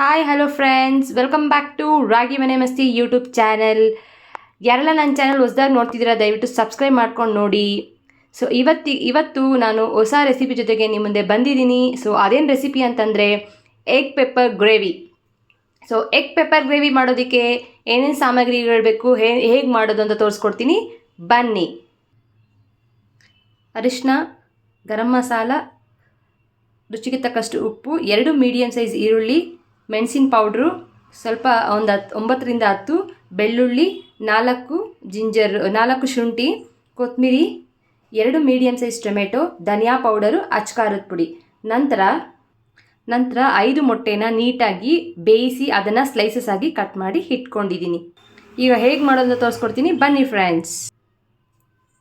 Hi hello friends welcome back to Ragi Mane Masti YouTube channel ಯಾರೆಲ್ಲ ನನ್ನ channel ಹೊಸದಾಗಿ ನೋಡ್ತಿದ್ದೀರಾ, ದಯವಿಟ್ಟು ಸಬ್ಸ್ಕ್ರೈಬ್ ಮಾಡ್ಕೊಂಡು ನೋಡಿ. ಸೊ ಇವತ್ತಿ, ಇವತ್ತು ನಾನು ಹೊಸ ರೆಸಿಪಿ ಜೊತೆಗೆ ನಿಮ್ಮ ಮುಂದೆ ಬಂದಿದ್ದೀನಿ. ಸೊ ಅದೇನು ರೆಸಿಪಿ ಅಂತಂದರೆ egg pepper gravy so egg pepper gravy ಮಾಡೋದಕ್ಕೆ ಏನೇನು ಸಾಮಗ್ರಿಗಳು ಬೇಕು, ಹೇ, ಹೇಗೆ ಮಾಡೋದು ಅಂತ ತೋರಿಸ್ಕೊಡ್ತೀನಿ. ಬನ್ನಿ. ಅರಿಶಿನ ಗರಂ ಮಸಾಲ, ರುಚಿಗೆ ತಕ್ಕಷ್ಟು ಉಪ್ಪು, ಎರಡು ಮೀಡಿಯಮ್ ಸೈಜ್ ಈರುಳ್ಳಿ ಮೆಣಸಿನ ಪೌಡ್ರು ಸ್ವಲ್ಪ ಒಂದು ಹತ್ತು ಒಂಬತ್ತರಿಂದ ಹತ್ತು, ಬೆಳ್ಳುಳ್ಳಿ, ನಾಲ್ಕು ಜಿಂಜರ್, ನಾಲ್ಕು ಶುಂಠಿ ಕೊತ್ತಂಬರಿ ಎರಡು ಮೀಡಿಯಮ್ ಸೈಜ್ ಟೊಮೆಟೊ ಧನಿಯಾ ಪೌಡರು ಅಚ್ಕಾರದ ಪುಡಿ. ನಂತರ ನಂತರ ಐದು ಮೊಟ್ಟೆನ ನೀಟಾಗಿ ಬೇಯಿಸಿ ಅದನ್ನು ಸ್ಲೈಸಸ್ ಆಗಿ ಕಟ್ ಮಾಡಿ ಇಟ್ಕೊಂಡಿದ್ದೀನಿ. ಈಗ ಹೇಗೆ ಮಾಡೋದನ್ನ ತೋರಿಸ್ಕೊಡ್ತೀನಿ. ಬನ್ನಿ ಫ್ರೆಂಡ್ಸ್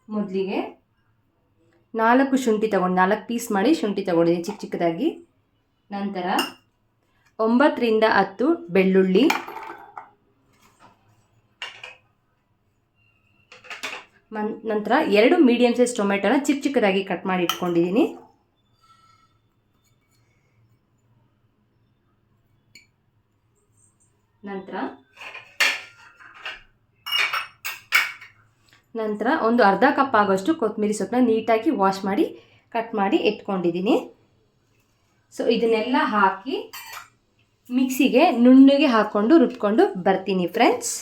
ಮೊದಲಿಗೆ ನಾಲ್ಕು ಶುಂಠಿ ತಗೊಂಡು, ನಾಲ್ಕು ಪೀಸ್ ಮಾಡಿ ಶುಂಠಿ ತಗೊಂಡಿದ್ದೀನಿ ಚಿಕ್ಕ ಚಿಕ್ಕದಾಗಿ. ನಂತರ ಒಂಬತ್ತರಿಂದ ಹತ್ತು ಬೆಳ್ಳುಳ್ಳಿ. ನಂತರ ಎರಡು ಮೀಡಿಯಮ್ ಸೈಜ್ ಟೊಮೆಟೊನ ಚಿಕ್ಕ ಚಿಕ್ಕದಾಗಿ ಕಟ್ ಮಾಡಿ ಇಟ್ಕೊಂಡಿದ್ದೀನಿ. ನಂತರ ನಂತರ ಒಂದು ಅರ್ಧ ಕಪ್ ಆಗೋಷ್ಟು ಕೊತ್ತಂಬರಿ ಸೊಪ್ಪನ್ನ ನೀಟಾಗಿ ವಾಶ್ ಮಾಡಿ ಕಟ್ ಮಾಡಿ ಇಟ್ಕೊಂಡಿದ್ದೀನಿ. ಸೊ ಇದನ್ನೆಲ್ಲ ಹಾಕಿ ಮಿಕ್ಸಿಗೆ ನುಣ್ಣಗೆ ಹಾಕ್ಕೊಂಡು ರುಬ್ಕೊಂಡು ಬರ್ತೀನಿ ಫ್ರೆಂಡ್ಸ್.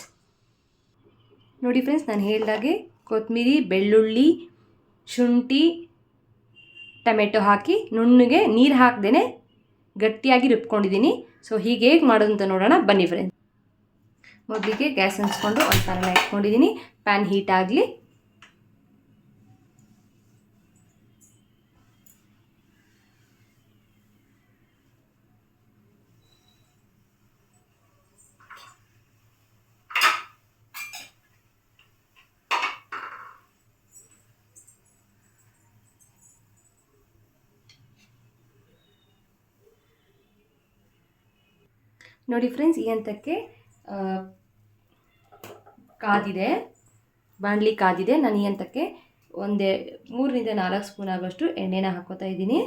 ನೋಡಿ ಫ್ರೆಂಡ್ಸ್, ನಾನು ಹೇಳಿದಾಗೆ ಕೊತ್ತಂಬರಿ ಬೆಳ್ಳುಳ್ಳಿ, ಶುಂಠಿ, ಟೊಮೆಟೊ ಹಾಕಿ ನುಣ್ಣಗೆ ನೀರು ಹಾಕ್ದೇ ಗಟ್ಟಿಯಾಗಿ ರುಬ್ಕೊಂಡಿದ್ದೀನಿ. ಸೊ ಹೀಗೆ ಹೇಗೆ ಮಾಡೋದು ಅಂತ ನೋಡೋಣ. ಬನ್ನಿ ಫ್ರೆಂಡ್ಸ್. ಮೊದಲಿಗೆ ಗ್ಯಾಸ್ ಹಂಚ್ಕೊಂಡು ಒಂದು ಪ್ಯಾನ್ ಇಟ್ಕೊಂಡಿದ್ದೀನಿ ಪ್ಯಾನ್ ಹೀಟ್ ಆಗಲಿ. ನೋಡಿ ಫ್ರೆಂಡ್ಸ್, ಈ ಹಂತಕ್ಕೆ ಕಾದಿದೆ. ಬಾಣಲಿ ಕಾದಿದೆ. ನಾನು ಈ ಹಂತಕ್ಕೆ ಒಂದೇ, ಮೂರರಿಂದ ನಾಲ್ಕು ಸ್ಪೂನ್ ಆಗೋಷ್ಟು ಎಣ್ಣೆನ ಹಾಕೋತಾ ಇದ್ದೀನಿ.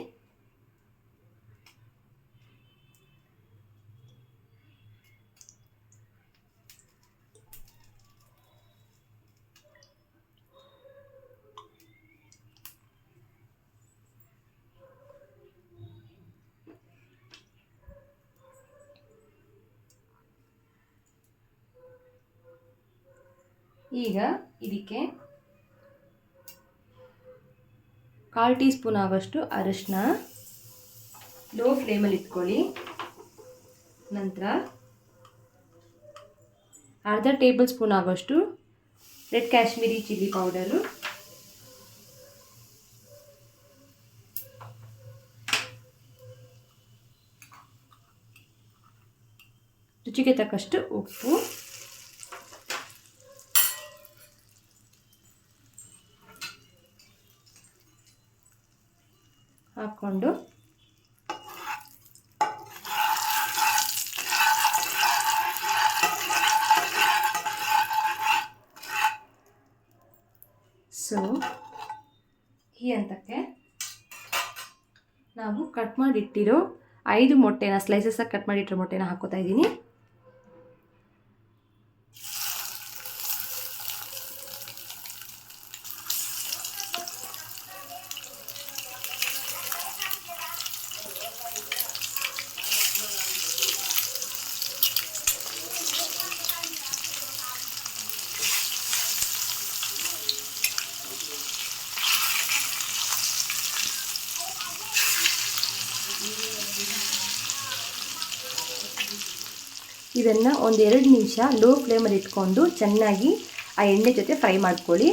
ಈಗ ಇದಕ್ಕೆ ಕಾಲು ಟೀ ಸ್ಪೂನ್ ಆಗೋಷ್ಟು ಅರಶಿನ, ಲೋ ಫ್ಲೇಮಲ್ಲಿ ಇಟ್ಕೊಳ್ಳಿ. ನಂತರ ಅರ್ಧ ಟೇಬಲ್ ಸ್ಪೂನ್ ಆಗೋಷ್ಟು ರೆಡ್ ಕಾಶ್ಮೀರಿ ಚಿಲ್ಲಿ ಪೌಡರು. ರುಚಿಗೆ ತಕ್ಕಷ್ಟು ಉಪ್ಪು. ಹಾಕ್ಕೊಂಡು ಸೊ ಈ ಹಂತಕ್ಕೆ ನಾವು ಕಟ್ ಮಾಡಿಟ್ಟಿರೋ ಐದು ಮೊಟ್ಟೆನ ಸ್ಲೈಸಸ್ಸಾಗಿ ಕಟ್ ಮಾಡಿಟ್ಟಿರೋ ಮೊಟ್ಟೆನ ಹಾಕೋತಾ ಇದ್ದೀನಿ. ಇದನ್ನು ಒಂದು ಎರಡು ನಿಮಿಷ ಲೋ ಫ್ಲೇಮಲ್ಲಿ ಇಟ್ಕೊಂಡು ಚೆನ್ನಾಗಿ ಆ ಎಣ್ಣೆ ಜೊತೆ ಫ್ರೈ ಮಾಡ್ಕೊಳ್ಳಿ.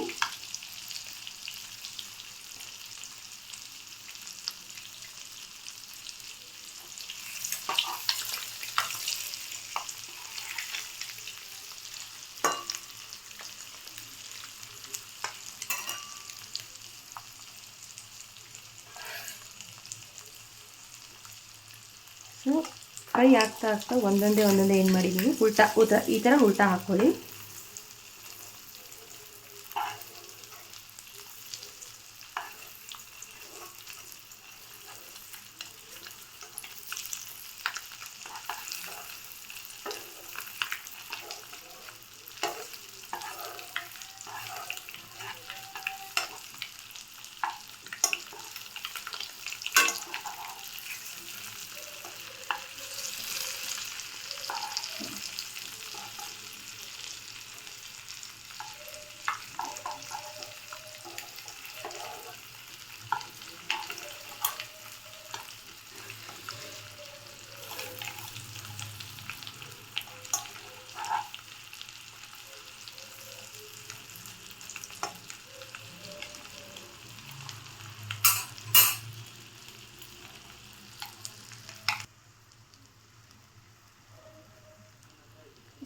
ಸೊ ಫ್ರೈ ಆಗ್ತಾ ಆಗ್ತಾ ಒಂದೊಂದೇ ಒಂದೊಂದೇ ಏನು ಮಾಡಿದ್ದೀವಿ ಉಲ್ಟಾ ಉದ ಈ ಥರ ಉಲ್ಟಾ ಹಾಕ್ಕೊಳ್ಳಿ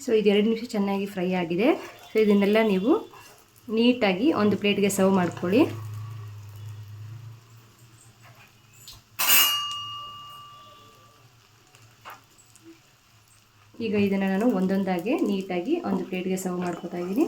ಸೊ ಇದು ಎರಡು ನಿಮಿಷ ಚೆನ್ನಾಗಿ ಫ್ರೈ ಆಗಿದೆ. ಸೊ ಇದನ್ನೆಲ್ಲ ನೀವು ನೀಟಾಗಿ ಒಂದು ಪ್ಲೇಟ್ಗೆ ಸರ್ವ್ ಮಾಡ್ಕೊಳ್ಳಿ. ಈಗ ಇದನ್ನು ನಾನು ಒಂದೊಂದಾಗಿ ನೀಟಾಗಿ ಒಂದು ಪ್ಲೇಟ್ಗೆ ಸರ್ವ್ ಮಾಡ್ಕೊತಾ ಇದ್ದೀನಿ.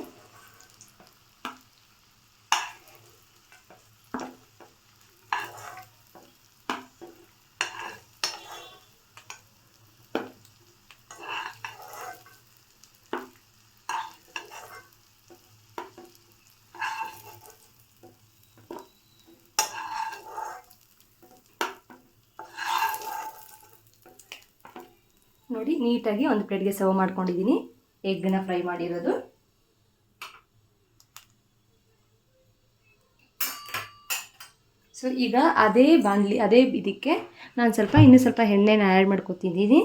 ನೋಡಿ, ನೀಟಾಗಿ ಒಂದು ಪ್ಲೇಟ್ಗೆ ಸರ್ವ್ ಮಾಡ್ಕೊಂಡಿದ್ದೀನಿ ಎಗ್ನ ಫ್ರೈ ಮಾಡಿರೋದು. ಸೊ ಈಗ ಅದೇ ಬಾಣಲಿ, ಅದೇ ಇದಕ್ಕೆ ನಾನು ಸ್ವಲ್ಪ ಇನ್ನೂ ಸ್ವಲ್ಪ ಎಣ್ಣೆನ ಆ್ಯಡ್ ಮಾಡ್ಕೊತಿದ್ದೀನಿ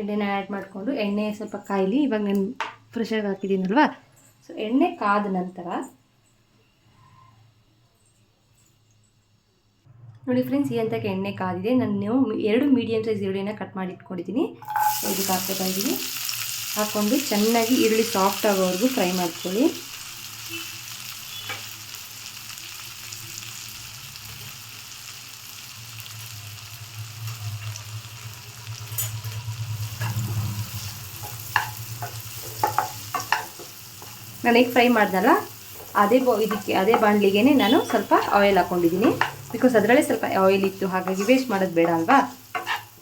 ಎಣ್ಣೆನ ಆ್ಯಡ್ ಮಾಡಿಕೊಂಡು, ಎಣ್ಣೆ ಸ್ವಲ್ಪ ಕಾಯಲಿ, ಇವಾಗ ನಾನು ಫ್ರೆಶಾಗಿ ಹಾಕಿದ್ದೀನಲ್ವಾ? ಸೊ ಎಣ್ಣೆ ಕಾದ ನಂತರ ನೋಡಿ ಫ್ರೆಂಡ್ಸ್ ಈ ಹಂತಕ್ಕೆ ಎಣ್ಣೆ ಕಾದಿದೆ. ನಾನು ಎರಡು ಮೀಡಿಯಮ್ ಸೈಜ್ ಈರುಳ್ಳಿನ ಕಟ್ ಮಾಡಿ ಇಟ್ಕೊಂಡಿದ್ದೀನಿ. ಇದಕ್ಕೆ ಹಾಕ್ಬೇಕಾಗಿದ್ದೀನಿ ಹಾಕ್ಕೊಂಡು ಚೆನ್ನಾಗಿ ಈರುಳ್ಳಿ ಸಾಫ್ಟ್ ಆಗೋವರೆಗೂ ಫ್ರೈ ಮಾಡ್ಕೊಳ್ಳಿ. ನಾನು ಈಗ ಫ್ರೈ ಮಾಡ್ದಲ್ಲ, ಅದೇ ಬೋ ಇದಕ್ಕೆ, ಅದೇ ಬಾಣಲಿಗೆ ನಾನು ಸ್ವಲ್ಪ ಆಯಿಲ್ ಹಾಕ್ಕೊಂಡಿದ್ದೀನಿ ಬಿಕಾಸ್ ಅದರಲ್ಲೇ ಸ್ವಲ್ಪ ಆಯಿಲ್ ಇತ್ತು, ಹಾಗಾಗಿ ವೇಸ್ಟ್ ಮಾಡೋದು ಬೇಡ ಅಲ್ವಾ?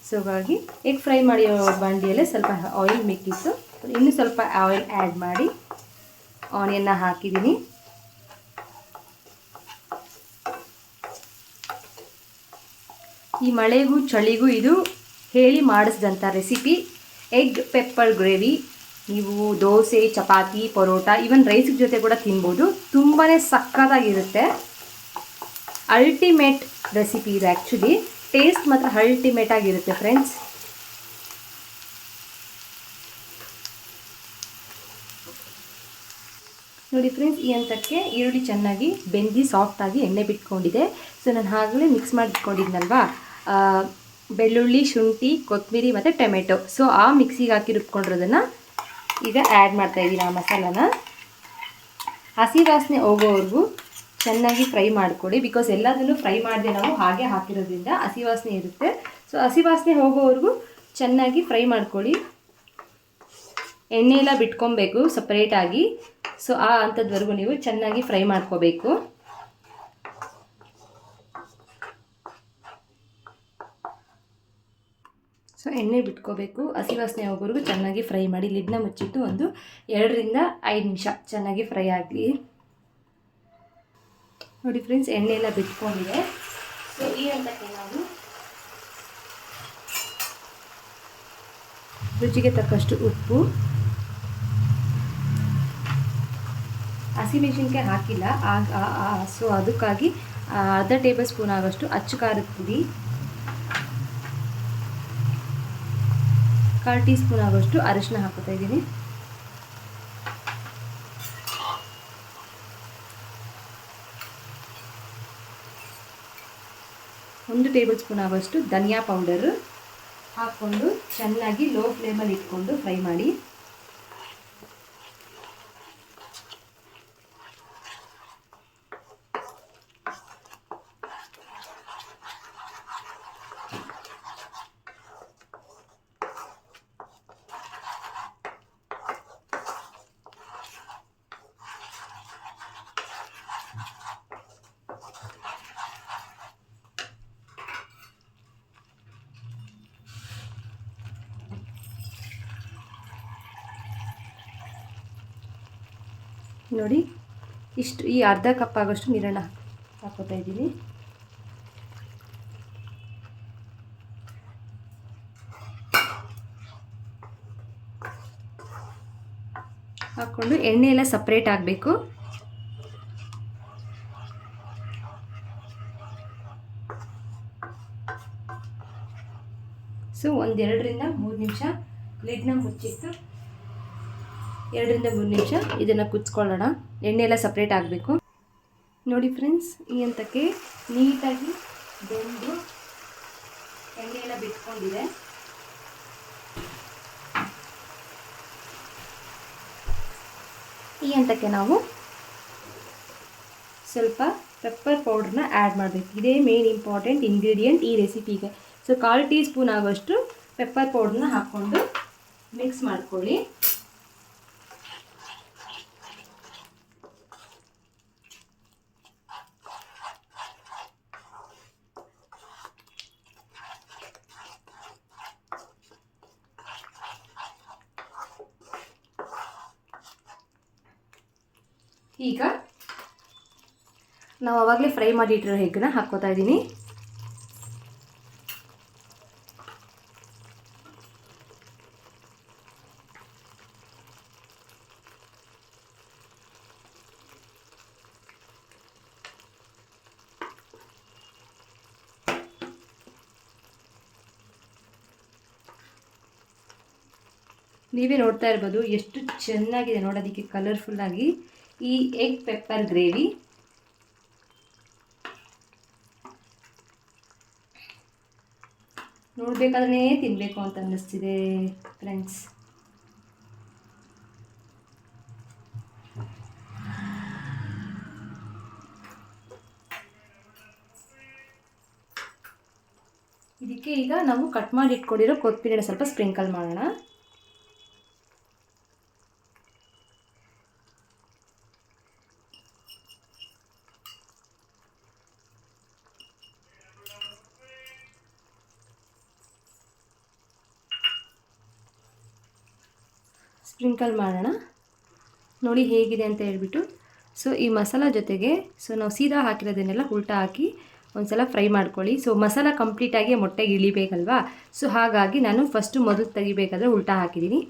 ಸೊ ಹಾಗಾಗಿ ಎಗ್ ಫ್ರೈ ಮಾಡಿರೋ ಬಾಣಲಿಯಲ್ಲೇ ಸ್ವಲ್ಪ ಆಯಿಲ್ ಮಿಕ್ಕಿತ್ತು. ಇನ್ನೂ ಸ್ವಲ್ಪ ಆಯಿಲ್ ಆ್ಯಡ್ ಮಾಡಿ ಆನಿಯನ್ನ ಹಾಕಿದ್ದೀನಿ. ಈ ಮಳೆಗೂ ಚಳಿಗೂ ಇದು ಹೇಳಿ ಮಾಡಿಸಿದಂಥ ರೆಸಿಪಿ ಎಗ್ ಪೆಪ್ಪರ್ ಗ್ರೇವಿ ನೀವು ದೋಸೆ, ಚಪಾತಿ, ಪರೋಟ ಈವನ್ ರೈಸ್ ಜೊತೆ ಕೂಡ ತಿನ್ಬೋದು. ತುಂಬಾ ಸಕ್ಕತ್ತಾಗಿರುತ್ತೆ. ಅಲ್ಟಿಮೇಟ್ ರೆಸಿಪಿ ಇದು ಆ್ಯಕ್ಚುಲಿ ಟೇಸ್ಟ್ ಮಾತ್ರ ಅಲ್ಟಿಮೇಟ್ ಆಗಿರುತ್ತೆ ಫ್ರೆಂಡ್ಸ್ ನೋಡಿ ಫ್ರೆಂಡ್ಸ್ ಈ ಹಂತಕ್ಕೆ ಈರುಳ್ಳಿ ಚೆನ್ನಾಗಿ ಬೆಂದಿ ಸಾಫ್ಟಾಗಿ ಎಣ್ಣೆ ಬಿಟ್ಕೊಂಡಿದೆ. ಸೊ ನಾನು ಆಗಲೇ ಮಿಕ್ಸ್ ಮಾಡಿ ಇಟ್ಕೊಂಡಿದ್ನಲ್ವಾ ಬೆಳ್ಳುಳ್ಳಿ, ಶುಂಠಿ ಕೊತ್ತಂಬರಿ ಮತ್ತು ಟೊಮೆಟೊ. ಸೊ ಆ ಮಿಕ್ಸಿಗೆ ಹಾಕಿ ರುಬ್ಕೊಂಡಿರೋದನ್ನು ಈಗ ಆ್ಯಡ್ ಮಾಡ್ತಾಯಿದ್ದೀನಿ ಆ ಮಸಾಲಾನ? ಹಸಿ ವಾಸನೆ ಹೋಗೋವರೆಗೂ ಚೆನ್ನಾಗಿ ಫ್ರೈ ಮಾಡ್ಕೊಳ್ಳಿ ಬಿಕಾಸ್ ಎಲ್ಲದನ್ನು ಫ್ರೈ ಮಾಡಿದೆ ನಾವು ಹಾಗೆ ಹಾಕಿರೋದ್ರಿಂದ ಹಸಿ ವಾಸನೆ ಇರುತ್ತೆ. ಸೊ ಹಸಿ ವಾಸನೆ ಹೋಗೋವರೆಗೂ ಚೆನ್ನಾಗಿ ಫ್ರೈ ಮಾಡ್ಕೊಳ್ಳಿ ಎಣ್ಣೆ ಎಲ್ಲ ಬಿಟ್ಕೊಬೇಕು ಸಪ್ರೇಟಾಗಿ ಸೊ ಆ ಅಂಥದ್ವರೆಗೂ ನೀವು ಚೆನ್ನಾಗಿ ಫ್ರೈ ಮಾಡ್ಕೋಬೇಕು. ಸೊ ಎಣ್ಣೆ ಬಿಟ್ಕೋಬೇಕು. ಹಸಿ ವಾಸನೆ ಚೆನ್ನಾಗಿ ಫ್ರೈ ಮಾಡಿ ಲಿಡ್ನ ಮುಚ್ಚಿಟ್ಟು ಒಂದು ಎರಡರಿಂದ ಐದು ನಿಮಿಷ ಚೆನ್ನಾಗಿ ಫ್ರೈ ಆಗಲಿ. ನೋಡಿ ಫ್ರೆಂಡ್ಸ್ ಎಣ್ಣೆ ಎಲ್ಲ ಬಿಟ್ಕೊಂಡಿದೆ. ಸೊ, ಈ ಹಂತಕ್ಕೆ ನಾವು ರುಚಿಗೆ ತಕ್ಕಷ್ಟು ಉಪ್ಪು. ಹಸಿಮೆಣಸಿನ್ಕಾಯಿ ಹಾಕಿಲ್ಲ. ಆಗ ಸೊ, ಅದಕ್ಕಾಗಿ ಅರ್ಧ ಟೇಬಲ್ ಸ್ಪೂನ್ ಆಗೋಷ್ಟು ಅಚ್ಚು ಖಾರದ ಪುಡಿ. ಕಾಲು ಟೀ ಸ್ಪೂನ್ ಆಗೋಷ್ಟು ಅರಿಶಿನ ಹಾಕೋತಾ ಇದ್ದೀನಿ. ಒಂದು ಟೇಬಲ್ ಸ್ಪೂನ್ ಆಗೋಷ್ಟು ಧನಿಯಾ ಪೌಡರ್ ಹಾಕ್ಕೊಂಡು ಚೆನ್ನಾಗಿ ಲೋ ಫ್ಲೇಮಲ್ಲಿ ಇಟ್ಕೊಂಡು ಫ್ರೈ ಮಾಡಿ. ನೋಡಿ, ಇಷ್ಟು ಈ ಅರ್ಧ ಕಪ್ ಆಗೋಷ್ಟು ನೀರನ್ನು ಹಾಕೋತಾ ಇದ್ದೀನಿ. ಹಾಕ್ಕೊಂಡು ಎಣ್ಣೆ ಎಲ್ಲ ಸಪ್ರೇಟ್ ಆಗಬೇಕು. ಸೊ ಒಂದೆರಡರಿಂದ ಮೂರು ನಿಮಿಷ ಲಿಡ್ನ ಮುಚ್ಚಿಟ್ಟು ಎರಡರಿಂದ ಮೂರು ನಿಮಿಷ ಇದನ್ನು ಕುದಿಸ್ಕೊಳ್ಳೋಣ. ಎಣ್ಣೆ ಎಲ್ಲ ಸಪ್ರೇಟ್ ಆಗಬೇಕು. ನೋಡಿ ಫ್ರೆಂಡ್ಸ್ ಈ ಹಂತಕ್ಕೆ ನೀಟಾಗಿ ಬೆಂದು ಎಣ್ಣೆ ಎಲ್ಲ ಬಿಟ್ಕೊಂಡಿದೆ. ಈ ಹಂತಕ್ಕೆ ನಾವು ಸ್ವಲ್ಪ ಪೆಪ್ಪರ್ ಪೌಡ್ರನ್ನ ಆ್ಯಡ್ ಮಾಡಬೇಕು. ಇದೇ ಮೇನ್ ಇಂಪಾರ್ಟೆಂಟ್ ಇಂಗ್ರೀಡಿಯೆಂಟ್ ಈ ರೆಸಿಪಿಗೆ ಸೊ ಕಾಲು ಟೀ ಸ್ಪೂನ್ ಆಗೋಷ್ಟು ಪೆಪ್ಪರ್ ಪೌಡ್ರನ್ನ ಹಾಕ್ಕೊಂಡು ಮಿಕ್ಸ್ ಮಾಡ್ಕೊಳ್ಳಿ. ಈಗ ನಾವು ಆವಾಗಲೇ ಫ್ರೈ ಮಾಡಿಟ್ಟಿರೋ ಹೆಗ್ಗನ್ನ ಹಾಕ್ಕೋತಾ ಇದ್ದೀನಿ ನೀವೇ ನೋಡ್ತಾ ಇರ್ಬೋದು ಎಷ್ಟು ಚೆನ್ನಾಗಿದೆ ನೋಡೋದಕ್ಕೆ ಕಲರ್ಫುಲ್ಲಾಗಿ ಈ ಎಗ್ ಪೆಪ್ಪರ್ ಗ್ರೇವಿ ನೋಡಬೇಕಾದ್ರೆ ತಿನ್ನಬೇಕು ಅಂತ ಅನ್ನಿಸ್ತಿದೆ ಫ್ರೆಂಡ್ಸ್ ಇದಕ್ಕೆ ಈಗ ನಾವು ಕಟ್ ಮಾಡಿ ಇಟ್ಕೊಂಡಿರೋ ಕೊತ್ತಿನ ಸ್ವಲ್ಪ ಸ್ಪ್ರಿಂಕಲ್ ಮಾಡೋಣ. ಸ್ಪ್ರಿಂಕಲ್ ಮಾಡೋಣ. ನೋಡಿ ಹೇಗಿದೆ ಅಂತ ಹೇಳ್ಬಿಟ್ಟು. ಸೊ, ಈ ಮಸಾಲ ಜೊತೆಗೆ, ಸೊ, ನಾವು ಸೀದಾ ಹಾಕಿರೋದನ್ನೆಲ್ಲ ಉಲ್ಟಾ ಹಾಕಿ ಒಂದು ಸಲ ಫ್ರೈ ಮಾಡ್ಕೊಳ್ಳಿ. ಸೊ, ಮಸಾಲ ಕಂಪ್ಲೀಟಾಗಿ ಮೊಟ್ಟೆಗೆ ಇಳಿಬೇಕಲ್ವಾ? ಸೊ, ಹಾಗಾಗಿ ನಾನು ಫಸ್ಟು ಮೊದಲು ತೆಗಿಬೇಕಾದ್ರೆ ಉಲ್ಟಾ ಹಾಕಿದ್ದೀನಿ.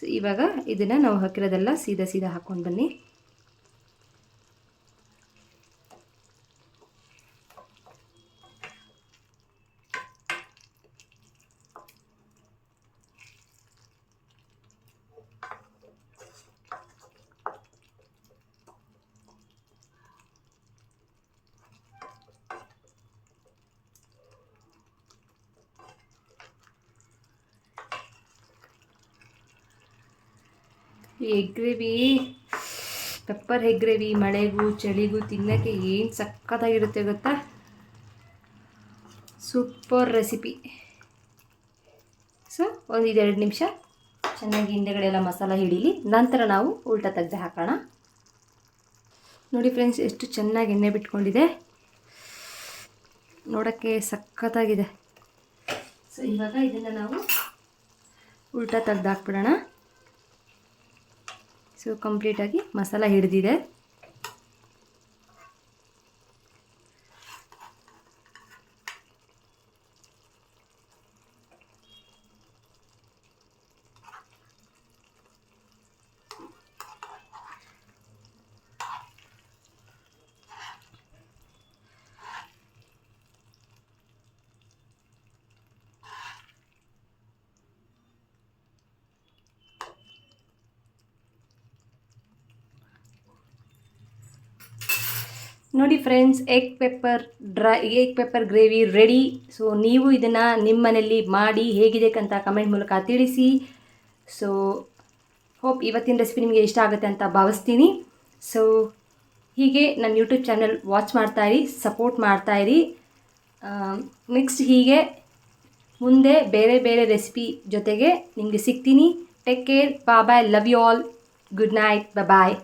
ಸೊ, ಇವಾಗ ಇದನ್ನು ನಾವು ಹಾಕಿರೋದೆಲ್ಲ ಸೀದಾ ಸೀದಾ ಹಾಕ್ಕೊಂಡು ಬನ್ನಿ. ಈ ಎಗ್ ಗ್ರೇವಿ ಪೆಪ್ಪರ್ ಎಗ್ ಮಳೆಗೂ, ಚಳಿಗೂ ತಿನ್ನೋಕ್ಕೆ ಏನು ಸಕ್ಕತ್ತಾಗಿರುತ್ತೆ ಗೊತ್ತಾ? Super recipe. ಸೊ, ಒಂದು ಇದೆರಡು ನಿಮಿಷ. ಚೆನ್ನಾಗಿ ಹಿಂದೆಗಡೆ ಎಲ್ಲ ಮಸಾಲ ಹಿಡೀಲಿ. ನಂತರ ನಾವು ಉಲ್ಟಾ ತೆಗೆದು ಹಾಕೋಣ. ನೋಡಿ ಫ್ರೆಂಡ್ಸ್, ಎಷ್ಟು ಚೆನ್ನಾಗಿ ಎಣ್ಣೆ ಬಿಟ್ಕೊಂಡಿದೆ. ನೋಡೋಕ್ಕೆ ಸಖತ್ತಾಗಿದೆ ಸೊ, ಇವಾಗ ಇದನ್ನು ನಾವು ಉಲ್ಟಾ ತೆಗ್ದು ಹಾಕ್ಬಿಡೋಣ. ಸೊ ಕಂಪ್ಲೀಟಾಗಿ ಮಸಾಲ ಹಿಡಿದಿದೆ. ನೋಡಿ friends egg pepper dry egg pepper gravy ready so ನೀವು ಇದನ್ನು ನಿಮ್ಮ ಮನೆಯಲ್ಲಿ ಮಾಡಿ ಹೇಗಿದೆ ಅಂತ ಕಮೆಂಟ್ ಮೂಲಕ ತಿಳಿಸಿ. ಸೊ ಹೋಪ್ ಇವತ್ತಿನ ರೆಸಿಪಿ ನಿಮಗೆ ಇಷ್ಟ ಆಗುತ್ತೆ ಅಂತ ಭಾವಿಸ್ತೀನಿ. ಸೊ ಹೀಗೆ ನನ್ನ ಯೂಟ್ಯೂಬ್ ಚಾನಲ್ ವಾಚ್ ಮಾಡ್ತಾಯಿರಿ ಸಪೋರ್ಟ್ ಮಾಡ್ತಾಯಿರಿ ನೆಕ್ಸ್ಟ್ ಹೀಗೆ ಮುಂದೆ ಬೇರೆ ಬೇರೆ ರೆಸಿಪಿ ಜೊತೆಗೆ ನಿಮಗೆ ಸಿಗ್ತೀನಿ. ಟೇಕ್ ಕೇರ್ ಬಾ bye love you all good night bye